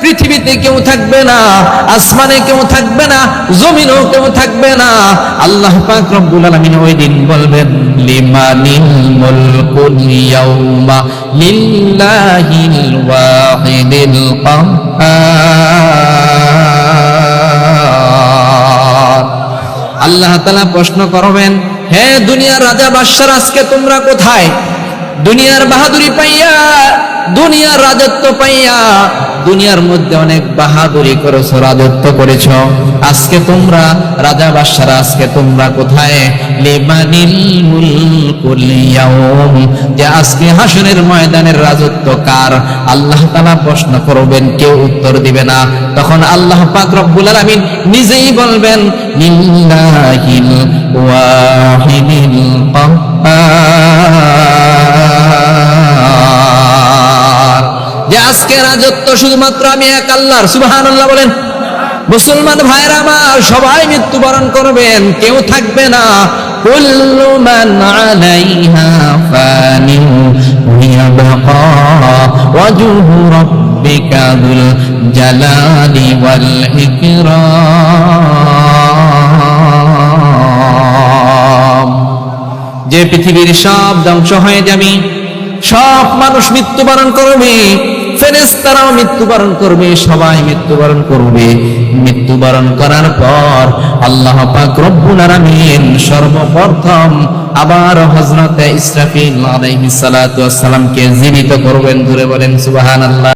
পৃথিবীতে কেউ থাকবে না, আসমানে কেউ থাকবে না, জমিনেও কেউ থাকবে না। আল্লাহ পাক রব্বুল ওই দিন বলবেন, লিমানিল মুলকুল ইয়াউমা লিল্লাহিল ওয়াহিদিল কাহ্হার আল্লাহ তাআলা প্রশ্ন করবেন, হে দুনিয়ার রাজা বাদশার আজকে তোমরা কোথায়? দুনিয়ার বাহাদুরি পাইয়া দুনিয়ার রাজত্ব পাইয়া দুনিয়ার মধ্যে অনেক বাহাদুরি করেছ, রাজত্ব করেছ। আজকে তোমরা রাজা বাদশারা, আজকে তোমরা কোথায়? আজকে হাসনের ময়দানের রাজত্ব কার? আল্লাহ তাআলা প্রশ্ন করবেন, কেউ উত্তর দিবে না। তখন আল্লাহ পাক রব্বুল নিজেই বলবেন আজকে রাজত্ব শুধুমাত্র আমি এক আল্লাহর, সুবহানাল্লাহ বলেন। মুসলমান ভাইরা আমার, সবাই মৃত্যুবরণ করবেন, কেউ থাকবে না। যে পৃথিবীর সব ধ্বংস হয়ে যাবে, সব মানুষ মৃত্যুবরণ করবে। ফেরেশতারাও মৃত্যুবরণ করবে, সবাই মৃত্যুবরণ করবে। মৃত্যুবরণ করার পর আল্লাহ পাক রব্বুল আলামিন সর্বপ্রথম আবার হযরতে ইসরাফিল আলাইহিস সালাতু ওয়াস সালামকে জীবিত করবেন। ধরে বলেন সুবহানাল্লাহ।